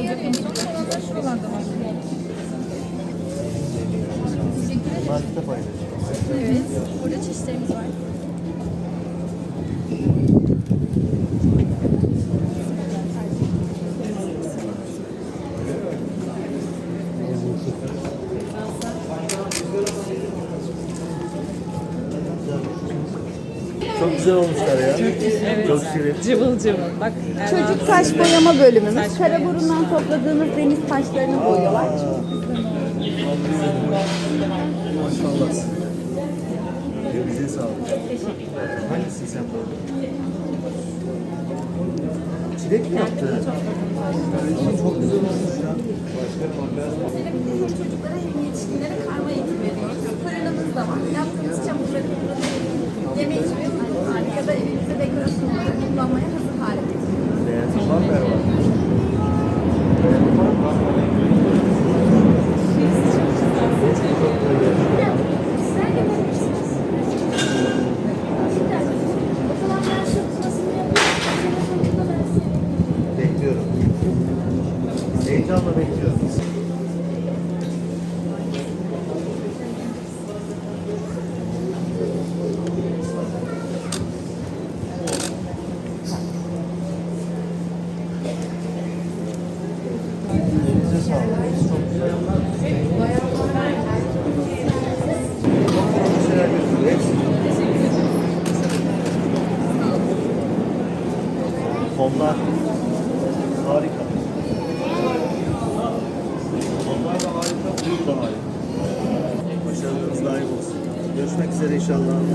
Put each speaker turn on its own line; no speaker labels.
olacak Evet. Burada çeşitlerimiz var. Güzel olmuşlar ya.
Evet.
Çok şirin.
Cıvıl cıvıl. Bak.
Çocuk taş boyama bölümümüz. Karaburun'dan topladığımız deniz taşlarını boyuyorlar.
Maşallah. Elinize sağlık. Hangisi sen bu? Çilek mi yaptı? Ama çok güzel olmuş ya.
Hem çocuklara hem yetişkinlere karma eğitim veriyoruz. Fırınımız da var. Yaptığımız çamurları kullanıp
gözüküyor. Hepsi. Fonlar harika. Fonlar da harika, buyur da harika. Başarılarınız daim olsun. Görüşmek üzere inşallah.